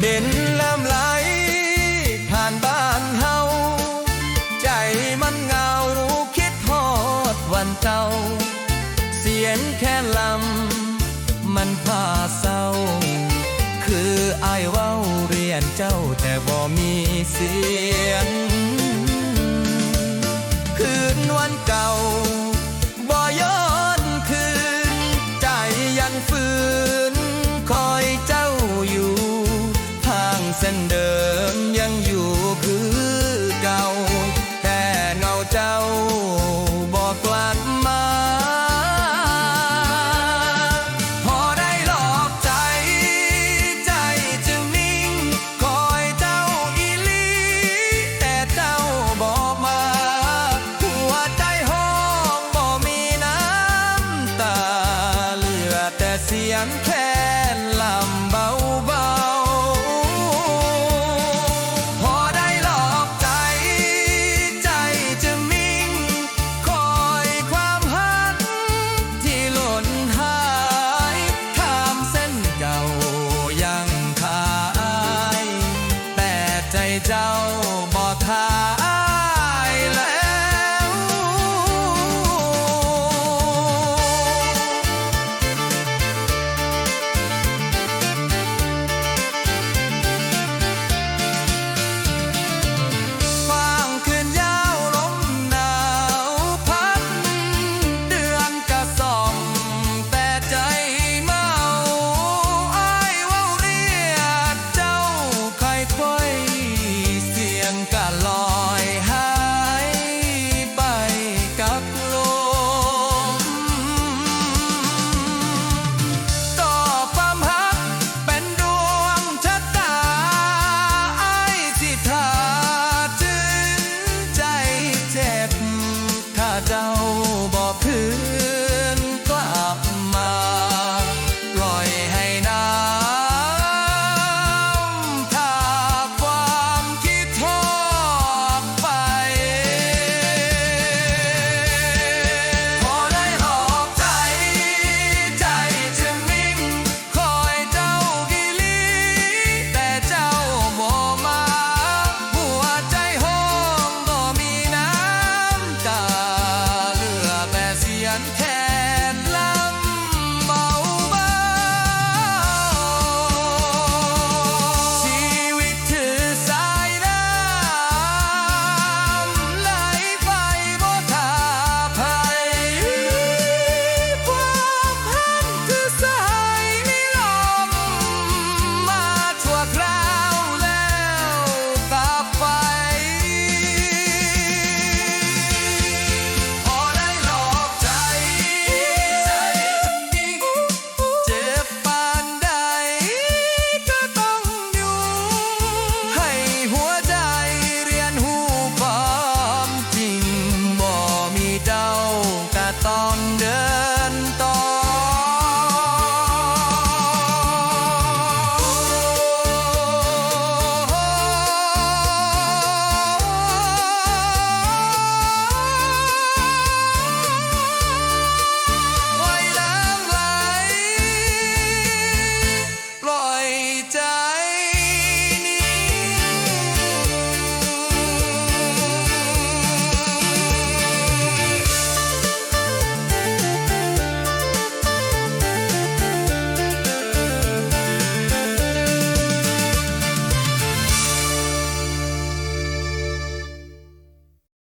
เด่นลำไหลผ่านบ้านเฮาใจมันเงารู้คิดทอดวันเจ้าเสียงแค่ลำมันพาเศร้า คืออายเว้าเรียนเจ้าแต่บ่มีเสียง คืนวันเก่า แต่เสียงแค่ลำเบาเบาพอได้หลอกใจ ใจจึงนิ่ง คอยความหักที่หล่นหายข้ามเส้นเก่ายังขาย แต่ใจเจ้า